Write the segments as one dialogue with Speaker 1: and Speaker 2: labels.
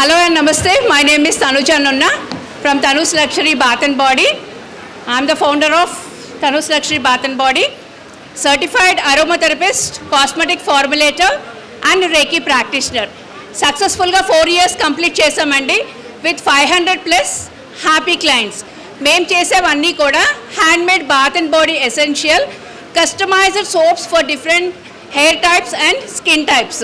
Speaker 1: Hello and namaste my name is Tanuja Nunna from Tanu's luxury bath and body I'm the founder of Tanu's luxury bath and body certified aromatherapist cosmetic formulator and reiki practitioner సక్సెస్ఫుల్గా four years complete చేసామండి with five hundred plus happy clients మేము చేసేవన్నీ కూడా handmade bath and body essential customized soaps for different hair types and skin types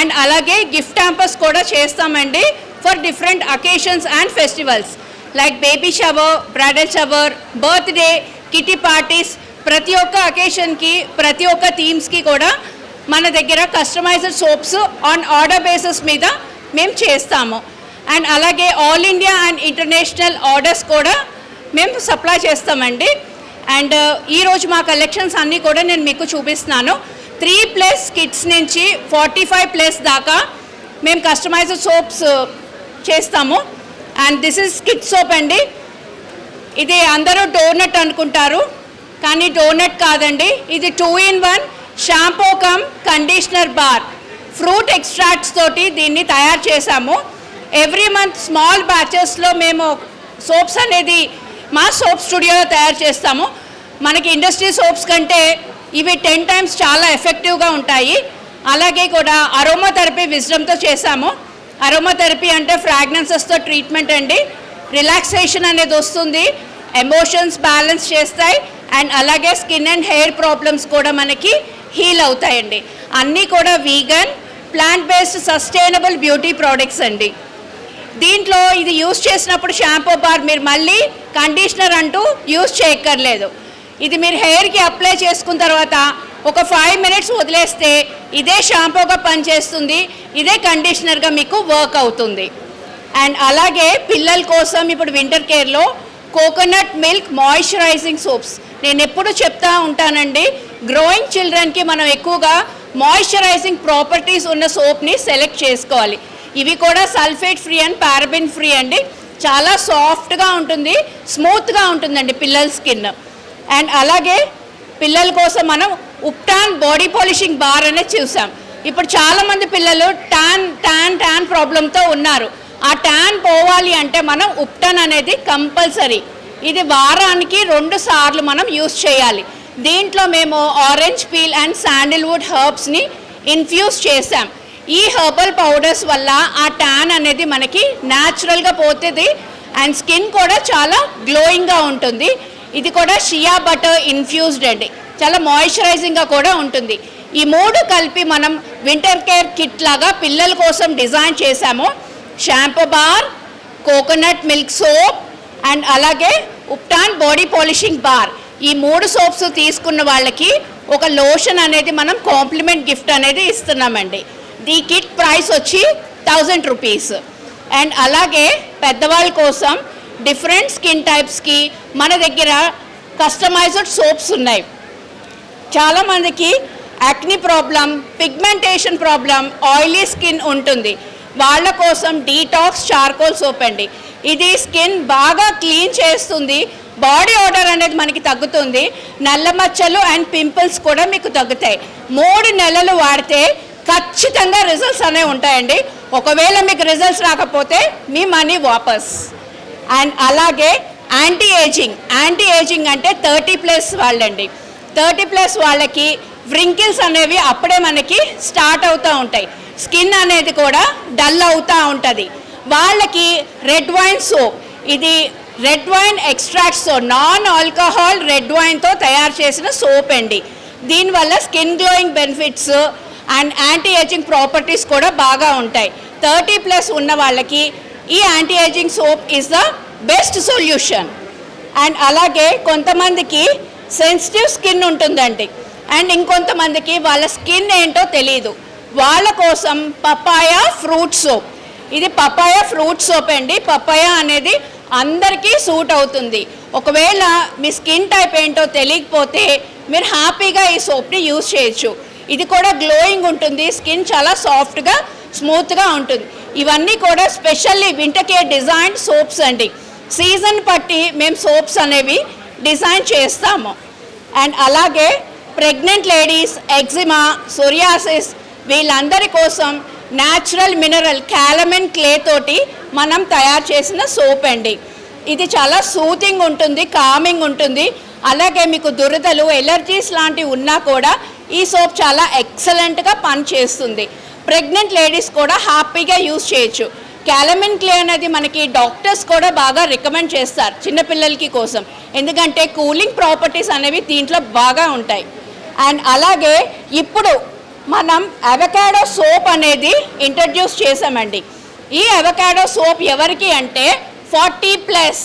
Speaker 1: and అలాగే gift hampers కూడా చేస్తామండి for different occasions and festivals. Like baby shower bridal shower birthday kitty parties ప్రతి ఒక్క అకేషన్కి ప్రతి ఒక్క థీమ్స్కి కూడా మన దగ్గర customized soaps on order basis మీద మేము చేస్తాము. అండ్ అలాగే all India and international orders కూడా మేము సప్లై చేస్తామండి. అండ్ ఈరోజు మా కలెక్షన్స్ అన్నీ కూడా నేను మీకు చూపిస్తున్నాను. త్రీ ప్లస్ కిట్స్ నుంచి ఫార్టీ ఫైవ్ ప్లస్ దాకా మేము కస్టమైజ్డ్ సోప్స్ uh, చేస్తాము. And this is kit soap అండి. ఇది అందరూ డోనట్ అనుకుంటారు. కానీ డోనట్ కాదండి. ఇది two in one shampoo cum conditioner bar fruit extracts తోటి దీన్ని తయారు చేశాము. ఎవ్రీ మంత్ స్మాల్ బ్యాచెస్లో మేము సోప్స్ అనేది మా సోప్ స్టూడియోలో తయారు చేస్తాము. మనకి ఇండస్ట్రీ సోప్స్ కంటే ఇవి టెన్ టైమ్స్ చాలా ఎఫెక్టివ్గా ఉంటాయి. అలాగే కూడా అరోమాథెరపీ విజడంతో చేశాము. అరోమాథెరపీ అంటే ఫ్రాగ్నెన్సెస్తో ట్రీట్మెంట్ అండి. రిలాక్సేషన్ అనేది వస్తుంది. ఎమోషన్స్ బ్యాలెన్స్ చేస్తాయి. అండ్ అలాగే స్కిన్ అండ్ హెయిర్ ప్రాబ్లమ్స్ కూడా మనకి హీల్ అవుతాయండి. అన్నీ కూడా vegan plant based sustainable beauty products అండి. దీంట్లో ఇది యూస్ చేసినప్పుడు షాంపూ బార్ మీరు మళ్ళీ కండిషనర్ అంటూ యూస్ చేయక్కర్లేదు. ఇది మీరు హెయిర్కి అప్లై చేసుకున్న తర్వాత ఒక ఫైవ్ మినిట్స్ వదిలేస్తే ఇదే షాంపూగా పనిచేస్తుంది ఇదే కండిషనర్గా మీకు వర్క్ అవుతుంది. అండ్ అలాగే పిల్లల కోసం ఇప్పుడు వింటర్ కేర్లో కోకోనట్ మిల్క్ మాయిశ్చరైజింగ్ సోప్స్. నేను ఎప్పుడు చెప్తా ఉంటానండి గ్రోయింగ్ చిల్డ్రన్కి మనం ఎక్కువగా మాయిశ్చరైజింగ్ ప్రాపర్టీస్ ఉన్న సోప్ని సెలెక్ట్ చేసుకోవాలి. ఇవి కూడా sulphate free and paraben free అండి. చాలా సాఫ్ట్గా ఉంటుంది స్మూత్గా ఉంటుందండి పిల్లల స్కిన్. అండ్ అలాగే పిల్లల కోసం మనం ఉప్టాన్ బాడీ పాలిషింగ్ బార్ అనేది చూసాం. ఇప్పుడు చాలామంది పిల్లలు ట్యాన్ ట్యాన్ ట్యాన్ ప్రాబ్లంతో ఉన్నారు. ఆ ట్యాన్ పోవాలి అంటే మనం ఉప్టాన్ అనేది కంపల్సరీ. ఇది వారానికి రెండు సార్లు మనం యూస్ చేయాలి. దీంట్లో మేము ఆరెంజ్ పీల్ అండ్ శాండిల్వుడ్ హర్బ్స్ని ఇన్ఫ్యూజ్ చేసాం ఈ హర్బల్ పౌడర్స్ వల్ల ఆ ట్యాన్ అనేది మనకి న్యాచురల్గా పోతుంది అండ్ స్కిన్ కూడా చాలా గ్లోయింగ్గా ఉంటుంది. ఇది కూడా షియా బటర్ ఇన్ఫ్యూజ్డ్ అండి. చాలా మాయిశ్చరైజింగ్గా కూడా ఉంటుంది. ఈ మూడు కలిపి మనం వింటర్ కేర్ కిట్ లాగా పిల్లల కోసం డిజైన్ చేశాము. Shampoo bar coconut milk soap and అలాగే ఉప్టాన్ బాడీ పాలిషింగ్ బార్ ఈ మూడు సోప్స్ తీసుకున్న వాళ్ళకి ఒక లోషన్ అనేది మనం కాంప్లిమెంట్ గిఫ్ట్ అనేది ఇస్తున్నామండి. దీ కిట్ ప్రైస్ వచ్చి థౌజండ్ రూపీస్ అండ్ అలాగే పెద్దవాళ్ళ కోసం డిఫరెంట్ స్కిన్ టైప్స్కి మన దగ్గర కస్టమైజ్డ్ సోప్స్ ఉన్నాయి. చాలామందికి acne problem pigmentation problem oily skin ఉంటుంది. వాళ్ళ కోసం డీటాక్స్ చార్కోల్ సోప్ అండి. ఇది స్కిన్ బాగా క్లీన్ చేస్తుంది. బాడీ ఆర్డర్ అనేది మనకి తగ్గుతుంది. నల్ల మచ్చలు అండ్ పింపుల్స్ కూడా మీకు తగ్గుతాయి. మూడు నెలలు వాడితే ఖచ్చితంగా రిజల్ట్స్ అనేవి ఉంటాయండి. ఒకవేళ మీకు రిజల్ట్స్ రాకపోతే మీ మనీ వాపస్. అండ్ అలాగే యాంటీ ఏజింగ్ యాంటీ ఏజింగ్ అంటే థర్టీ ప్లస్ వాళ్ళండి. థర్టీ ప్లస్ వాళ్ళకి వ్రింకిల్స్ అనేవి అప్పుడే మనకి స్టార్ట్ అవుతూ ఉంటాయి. స్కిన్ అనేది కూడా డల్ అవుతూ ఉంటుంది. వాళ్ళకి రెడ్ వైన్ సోప్ ఇది రెడ్ వైన్ ఎక్స్ట్రాక్ట్స్తో నాన్ ఆల్కహాల్ రెడ్ వైన్తో తయారు చేసిన సోప్ అండి. దీనివల్ల skin glowing benefits and anti ageing properties కూడా బాగా ఉంటాయి. థర్టీ ప్లస్ ఉన్న వాళ్ళకి ఈ anti ageing soap is the best solution and అలాగే కొంతమందికి సెన్సిటివ్ స్కిన్ ఉంటుందండి. అండ్ ఇంకొంతమందికి వాళ్ళ స్కిన్ ఏంటో తెలియదు వాళ్ళ కోసం పపాయ ఫ్రూట్ సోప్ ఇది పపాయ ఫ్రూట్ సోప్ అండి. పపాయ అనేది అందరికీ సూట్ అవుతుంది. ఒకవేళ మీ స్కిన్ టైప్ ఏంటో తెలియకపోతే మీరు హ్యాపీగా ఈ సోప్ని యూజ్ చేయొచ్చు. ఇది కూడా గ్లోయింగ్ ఉంటుంది. స్కిన్ చాలా సాఫ్ట్గా స్మూత్గా ఉంటుంది. ఇవన్నీ కూడా స్పెషల్లీ వింటకే డిజైన్ సోప్స్ అండి. సీజన్ బట్టి మేము సోప్స్ అనేవి డిజైన్ చేస్తాము. అండ్ అలాగే ప్రెగ్నెంట్ లేడీస్ ఎగ్జిమా సోరియాసిస్ వీళ్ళందరి కోసం న్యాచురల్ మినరల్ క్యాలమెన్ క్లే తోటి మనం తయారు చేసిన సోప్ అండి. ఇది చాలా సూతింగ్ ఉంటుంది కామింగ్ ఉంటుంది. అలాగే మీకు దురదలు ఎలర్జీస్ లాంటివి ఉన్నా కూడా ఈ సోప్ చాలా ఎక్సలెంట్గా పనిచేస్తుంది. ప్రెగ్నెంట్ లేడీస్ కూడా హ్యాపీగా యూస్ చేయొచ్చు. క్యాలమిన్ క్లే అనేది మనకి డాక్టర్స్ కూడా బాగా రికమెండ్ చేస్తారు చిన్నపిల్లలకి కోసం. ఎందుకంటే కూలింగ్ ప్రాపర్టీస్ అనేవి దీంట్లో బాగా ఉంటాయి. అండ్ అలాగే ఇప్పుడు మనం అవకాడో సోప్ అనేది ఇంట్రడ్యూస్ చేసామండి ఈ అవకాడో సోప్ ఎవరికి అంటే ఫార్టీ ప్లస్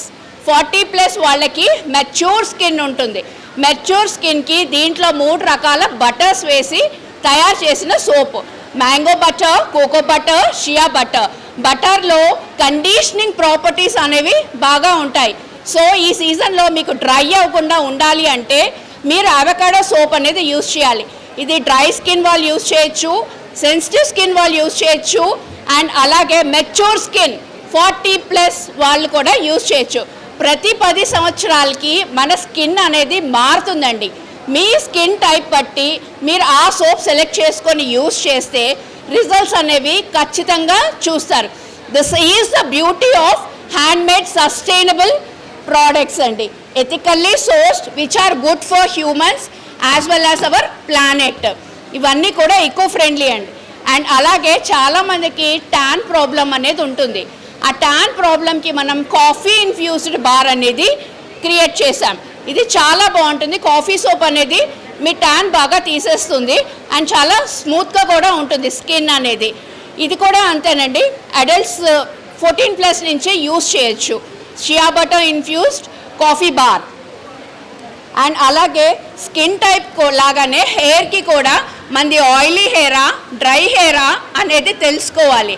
Speaker 1: ఫార్టీ ప్లస్ వాళ్ళకి మెచ్యూర్ స్కిన్ ఉంటుంది. మెచ్యూర్ స్కిన్కి దీంట్లో మూడు రకాల బటర్స్ వేసి తయారు చేసిన soap. Mango butter cocoa butter shea butter. బటర్లో conditioning properties అనేవి బాగా ఉంటాయి. సో ఈ సీజన్లో మీకు డ్రై అవ్వకుండా ఉండాలి అంటే మీరు అవకాడో సోప్ అనేది యూస్ చేయాలి. ఇది డ్రై స్కిన్ వాళ్ళు యూజ్ చేయొచ్చు సెన్సిటివ్ స్కిన్ వాళ్ళు యూజ్ చేయొచ్చు అండ్ అలాగే మెచ్యూర్ స్కిన్ ఫార్టీ ప్లస్ వాళ్ళు కూడా యూజ్ చేయొచ్చు. ప్రతి పది సంవత్సరాలకి మన స్కిన్ అనేది మారుతుందండి. మీ స్కిన్ టైప్ బట్టి మీరు ఆ సోప్ సెలెక్ట్ చేసుకొని యూస్ చేస్తే రిజల్ట్స్ అనేవి ఖచ్చితంగా చూస్తారు. This is the beauty of handmade sustainable products అండి. Ethically sourced which are good for humans as well as our planet ఇవన్నీ కూడా ఈకో ఫ్రెండ్లీ అండి. అండ్ అలాగే చాలామందికి ట్యాన్ ప్రాబ్లం అనేది ఉంటుంది. ఆ ట్యాన్ ప్రాబ్లంకి మనం కాఫీ ఇన్ఫ్యూజ్డ్ బార్ అనేది క్రియేట్ చేసాం ఇది చాలా బాగుంటుంది. కాఫీ సోప్ అనేది మీ ట్యాన్ బాగా తీసేస్తుంది. అండ్ చాలా స్మూత్గా కూడా ఉంటుంది స్కిన్ అనేది. ఇది కూడా అంతేనండి. అడల్ట్స్ ఫోర్టీన్ ప్లస్ నుంచే యూస్ చేయొచ్చు. Shea butter infused coffee bar. And అలాగే స్కిన్ టైప్ లాగానే హెయిర్కి కూడా మంది ఆయిలీ హెయిరా డ్రై హెయిరా అనేది తెలుసుకోవాలి.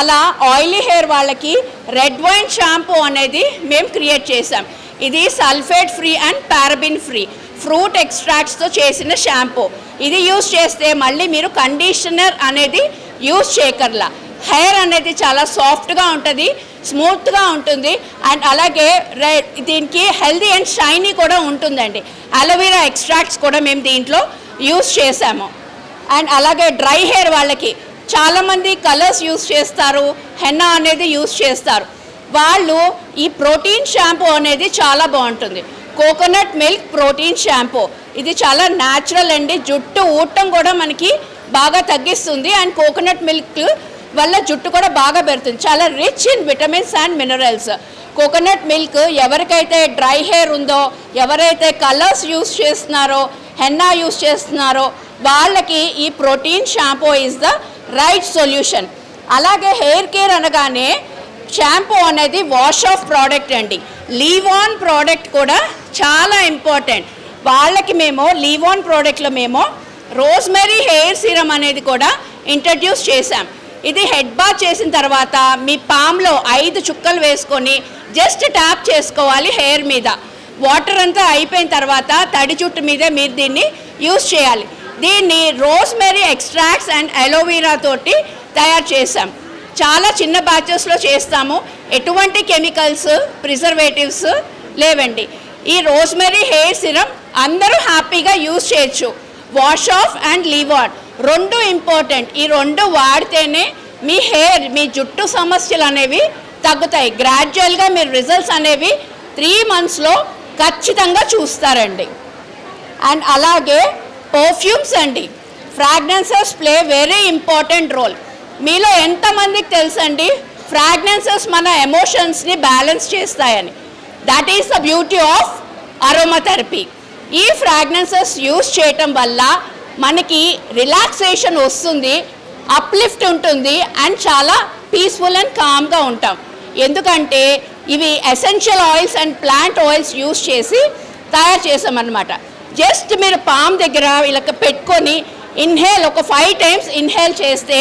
Speaker 1: అలా ఆయిలీ హెయిర్ వాళ్ళకి రెడ్ వైన్ షాంపూ అనేది మేము క్రియేట్ చేసాం ఇది sulphate free and paraben free. Fruit ఎక్స్ట్రాక్ట్స్తో చేసిన షాంపూ. ఇది యూస్ చేస్తే మళ్ళీ మీరు కండిషనర్ అనేది యూస్ చేయకర్లా. హెయిర్ అనేది చాలా సాఫ్ట్గా ఉంటుంది స్మూత్గా ఉంటుంది అండ్ అలాగే రె- దీనికి హెల్దీ అండ్ షైనీ కూడా ఉంటుందండి. అలోవెరా ఎక్స్ట్రాక్ట్స్ కూడా మేము దీంట్లో యూస్ చేసాము అండ్ అలాగే డ్రై హెయిర్ వాళ్ళకి చాలామంది కలర్స్ యూస్ చేస్తారు హెన్నా అనేది యూస్ చేస్తారు. వాళ్ళు ఈ ప్రోటీన్ షాంపూ అనేది చాలా బాగుంటుంది. Coconut milk protein shampoo. ఇది చాలా న్యాచురల్ అండి. జుట్టు ఊటం కూడా మనకి బాగా తగ్గిస్తుంది. అండ్ కోకోనట్ మిల్క్ వల్ల జుట్టు కూడా బాగా పెడుతుంది చాలా rich in vitamins and minerals coconut milk ఎవరికైతే డ్రై హెయిర్ ఉందో ఎవరైతే కలర్స్ యూస్ చేస్తున్నారో హెన్నా యూస్ చేస్తున్నారో వాళ్ళకి ఈ protein shampoo is the right solution అలాగే హెయిర్ కేర్ అనగానే షాంపూ అనేది వాష్ ఆఫ్ ప్రోడక్ట్ అండి. లీవ్ ఆన్ ప్రోడక్ట్ కూడా చాలా ఇంపార్టెంట్. వాళ్ళకి మేము లీవ్ ఆన్ ప్రోడక్ట్లో మేము రోజ్మెరీ హెయిర్ సీరం అనేది కూడా ఇంట్రడ్యూస్ చేశాం. ఇది హెడ్ బాత్ చేసిన తర్వాత మీ పామ్లో ఐదు చుక్కలు వేసుకొని జస్ట్ ట్యాప్ చేసుకోవాలి హెయిర్ మీద. వాటర్ అంతా అయిపోయిన తర్వాత తడి చుట్టు మీద మీరు దీన్ని యూస్ చేయాలి. దీన్ని రోజ్మెరీ ఎక్స్ట్రాక్ట్స్ అండ్ అలోవీరా తోటి తయారు చేసాం చాలా చిన్న బ్యాచెస్లో చేస్తాము. ఎటువంటి కెమికల్స్ ప్రిజర్వేటివ్స్ లేవండి. ఈ రోజ్మెరీ హెయిర్ సిరమ్ అందరూ హ్యాపీగా యూజ్ చేయొచ్చు. Wash off and leave on రెండు ఇంపార్టెంట్ ఈ రెండు వాడితేనే మీ హెయిర్ మీ జుట్టు సమస్యలు అనేవి తగ్గుతాయి. గ్రాడ్యువల్గా మీరు రిజల్ట్స్ అనేవి త్రీ మంత్స్లో ఖచ్చితంగా చూస్తారండి. అండ్ అలాగే పర్ఫ్యూమ్స్ అండి. Fragrances play very important role మీలో ఎంతమందికి తెలుసండి? ఫ్రాగ్నెన్సెస్ మన ఎమోషన్స్ని బ్యాలెన్స్ చేస్తాయని. That is the beauty of aromatherapy ఈ ఫ్రాగ్నెన్సెస్ యూస్ చేయటం వల్ల మనకి రిలాక్సేషన్ వస్తుంది అప్లిఫ్ట్ ఉంటుంది అండ్ చాలా పీస్ఫుల్ అండ్ కామ్గా ఉంటాం. ఎందుకంటే ఇవి essential oils and plant oils use చేసి తయారు చేసామన్నమాట. జస్ట్ మీరు పామ్ దగ్గర ఇలా పెట్టుకొని ఇన్హేల్ ఒక ఫైవ్ టైమ్స్ ఇన్హేల్ చేస్తే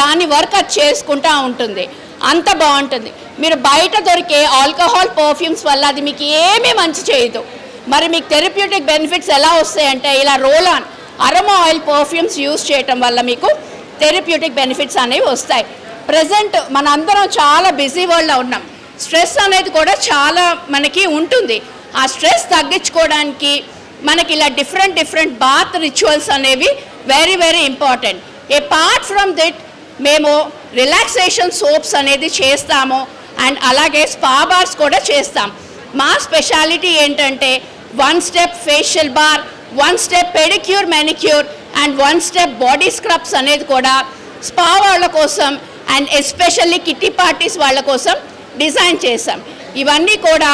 Speaker 1: దాని వర్క్ అది చేసుకుంటూ ఉంటుంది. అంత బాగుంటుంది. మీరు బయట దొరికే ఆల్కహాల్ పర్ఫ్యూమ్స్ వల్ల అది మీకు ఏమీ మంచి చేయదు. మరి మీకు థెరప్యూటిక్ బెనిఫిట్స్ ఎలా వస్తాయంటే ఇలా roll on aroma oil perfumes use చేయటం వల్ల మీకు థెరప్యూటిక్ బెనిఫిట్స్ అనేవి వస్తాయి. ప్రజెంట్ మనందరం చాలా బిజీ వరల్డ్లో ఉన్నాం. స్ట్రెస్ అనేది కూడా చాలా మనకి ఉంటుంది. ఆ స్ట్రెస్ తగ్గించుకోవడానికి మనకి ఇలా డిఫరెంట్ డిఫరెంట్ బాత్ రిచువల్స్ అనేవి very very important. Apart from that మేము రిలాక్సేషన్ సోప్స్ అనేది చేస్తాము అండ్ అలాగే స్పా బార్స్ కూడా చేస్తాం. మా స్పెషాలిటీ ఏంటంటే one step facial bar one step pedicure manicure and one step body scrubs అనేది కూడా స్పా వాళ్ళ కోసం అండ్ ఎస్పెషల్లీ కిట్టి పార్టీస్ వాళ్ళ కోసం డిజైన్ చేసాం ఇవన్నీ కూడా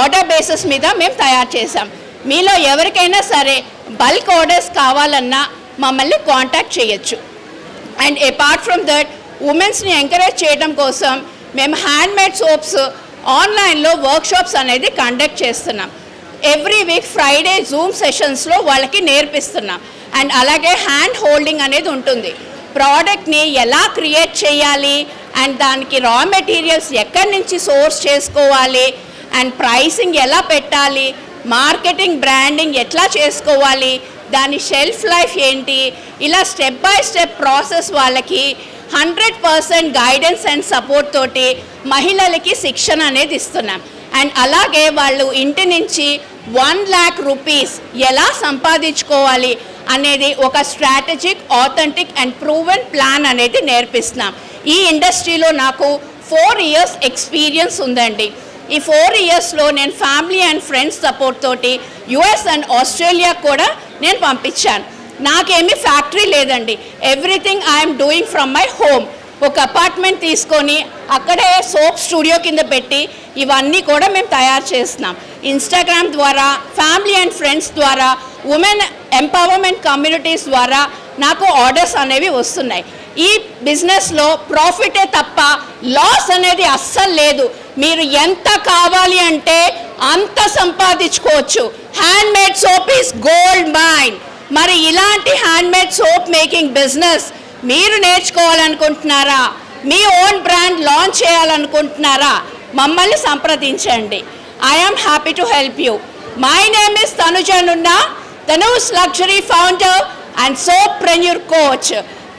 Speaker 1: ఆర్డర్ బేసిస్ మీద మేము తయారు చేసాం మీలో ఎవరికైనా సరే బల్క్ ఆర్డర్స్ కావాలన్నా మమ్మల్ని కాంటాక్ట్ చేయొచ్చు. అండ్ అపార్ట్ ఫ్రమ్ దట్ ఉమెన్స్ని ఎంకరేజ్ చేయడం కోసం మేము హ్యాండ్మేడ్ సోప్స్ ఆన్లైన్లో వర్క్షాప్స్ అనేది కండక్ట్ చేస్తున్నాం. ఎవ్రీ వీక్ ఫ్రైడే జూమ్ సెషన్స్లో వాళ్ళకి నేర్పిస్తున్నాం. అండ్ అలాగే హ్యాండ్ హోల్డింగ్ అనేది ఉంటుంది. ప్రోడక్ట్ని ఎలా క్రియేట్ చేయాలి? అండ్ దానికి రా మెటీరియల్స్ ఎక్కడి నుంచి సోర్స్ చేసుకోవాలి? అండ్ ప్రైసింగ్ ఎలా పెట్టాలి? మార్కెటింగ్ బ్రాండింగ్ ఎట్లా చేసుకోవాలి? దాని షెల్ఫ్ లైఫ్ ఏంటి? ఇలా స్టెప్ బై స్టెప్ ప్రాసెస్ వాళ్ళకి hundred percent guidance and support తోటి మహిళలకి శిక్షణ అనేది ఇస్తున్నాం. అండ్ అలాగే వాళ్ళు ఇంటి నుంచి వన్ ల్యాక్ రూపీస్ ఎలా సంపాదించుకోవాలి అనేది ఒక strategic authentic and proven plan అనేది నేర్పిస్తున్నాం. ఈ ఇండస్ట్రీలో నాకు ఫోర్ ఇయర్స్ ఎక్స్పీరియన్స్ ఉందండి. ఈ ఫోర్ ఇయర్స్లో నేను ఫ్యామిలీ అండ్ ఫ్రెండ్స్ సపోర్ట్ తోటి యుఎస్ అండ్ ఆస్ట్రేలియా కూడా నేను పంపించాను. నాకేమీ ఫ్యాక్టరీ లేదండి. Everything I'm doing from my home ఒక అపార్ట్మెంట్ తీసుకొని అక్కడే సోప్ స్టూడియో కింద పెట్టి ఇవన్నీ కూడా మేము తయారు చేస్తున్నాం. ఇన్స్టాగ్రామ్ ద్వారా ఫ్యామిలీ అండ్ ఫ్రెండ్స్ ద్వారా ఉమెన్ ఎంపవర్మెంట్ కమ్యూనిటీస్ ద్వారా నాకు ఆర్డర్స్ అనేవి వస్తున్నాయి. ఈ బిజినెస్లో ప్రాఫిటే తప్ప లాస్ అనేది అస్సలు లేదు. మీరు ఎంత కావాలి అంటే అంత సంపాదించుకోవచ్చు. Handmade soap is gold mine మరి ఇలాంటి hand made soap making business మీరు నేర్చుకోవాలనుకుంటున్నారా? మీ ఓన్ బ్రాండ్ లాంచ్ చేయాలనుకుంటున్నారా? మమ్మల్ని సంప్రదించండి. I'm happy to help you my name is Tanuja Nunna Tanu's luxury founder and soapreneur coach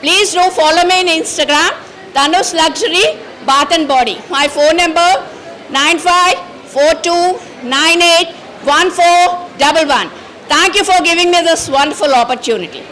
Speaker 1: Please do follow me on Instagram, Dhanush Luxury Bath and Body. My phone number 9542981411. Thank you for giving me this wonderful opportunity.